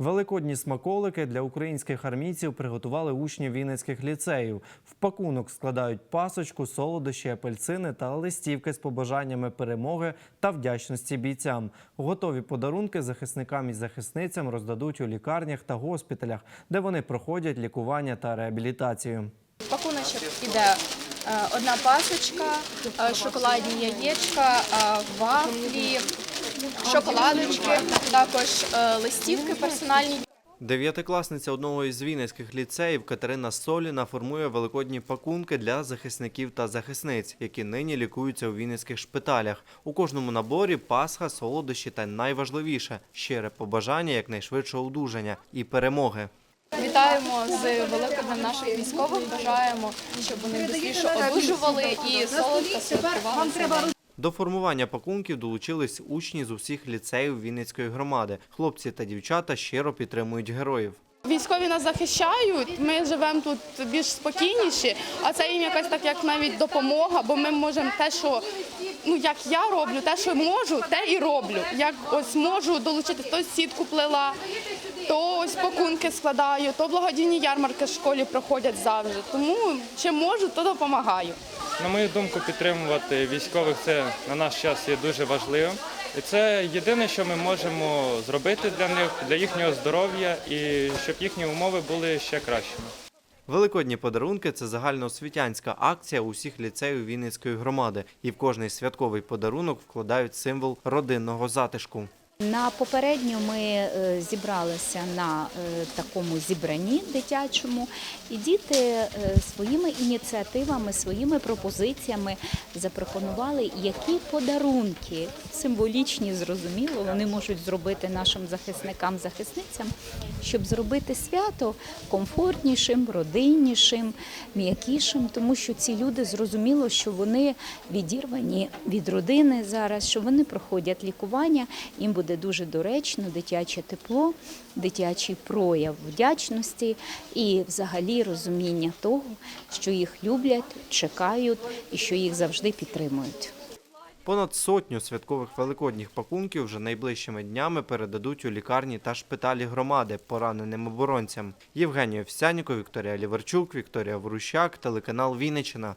Великодні смаколики для українських армійців приготували учні вінницьких ліцеїв. В пакунок складають пасочку, солодощі, апельсини та листівки з побажаннями перемоги та вдячності бійцям. Готові подарунки захисникам і захисницям роздадуть у лікарнях та госпіталях, де вони проходять лікування та реабілітацію. Пакуночок іде е, одна пасочка, е, шоколадні яєчка, е, вафлі, шоколадочки, також е, листівки персональні. Дев'ятикласниця одного із вінницьких ліцеїв Катерина Соліна формує великодні пакунки для захисників та захисниць, які нині лікуються у вінницьких шпиталях. У кожному наборі пасха, солодощі та найважливіше щире побажання якнайшвидшого одужання і перемоги. Вітаємо з великоднем наших військових. Бажаємо, щоб вони швидше одужували і солодко святкували. До формування пакунків долучились учні з усіх ліцеїв Вінницької громади. Хлопці та дівчата щиро підтримують героїв. Військові нас захищають, ми живемо тут більш спокійніші, а це їм якась так як навіть допомога, бо ми можемо те, що ну як я роблю, те, що можу, те і роблю. Як ось можу долучити, то сітку плела, то ось пакунки складаю, то благодійні ярмарки в школі проходять завжди. Тому чим можу, то допомагаю. На мою думку, підтримувати військових це на наш час є дуже важливим. І це єдине, що ми можемо зробити для них, для їхнього здоров'я і щоб їхні умови були ще кращими. Великодні подарунки це загальноосвітянська акція усіх ліцеїв Вінницької громади, і в кожний святковий подарунок вкладають символ родинного затишку. На попередньо ми е, зібралися на е, такому зібранні дитячому, і діти е, своїми ініціативами, своїми пропозиціями запропонували, які подарунки символічні, зрозуміло, вони можуть зробити нашим захисникам, захисницям, щоб зробити свято комфортнішим, родиннішим, м'якішим, тому що ці люди зрозуміло, що вони відірвані від родини зараз, що вони проходять лікування. Їм буде дуже доречно дитяче тепло, дитячий прояв вдячності і взагалі розуміння того, що їх люблять, чекають і що їх завжди підтримують. Понад сотню святкових великодніх пакунків вже найближчими днями передадуть у лікарні та шпиталі громади пораненим оборонцям. Євгенія Овсяніков, Вікторія Ліверчук, Вікторія Ворущак, телеканал Вінниччина.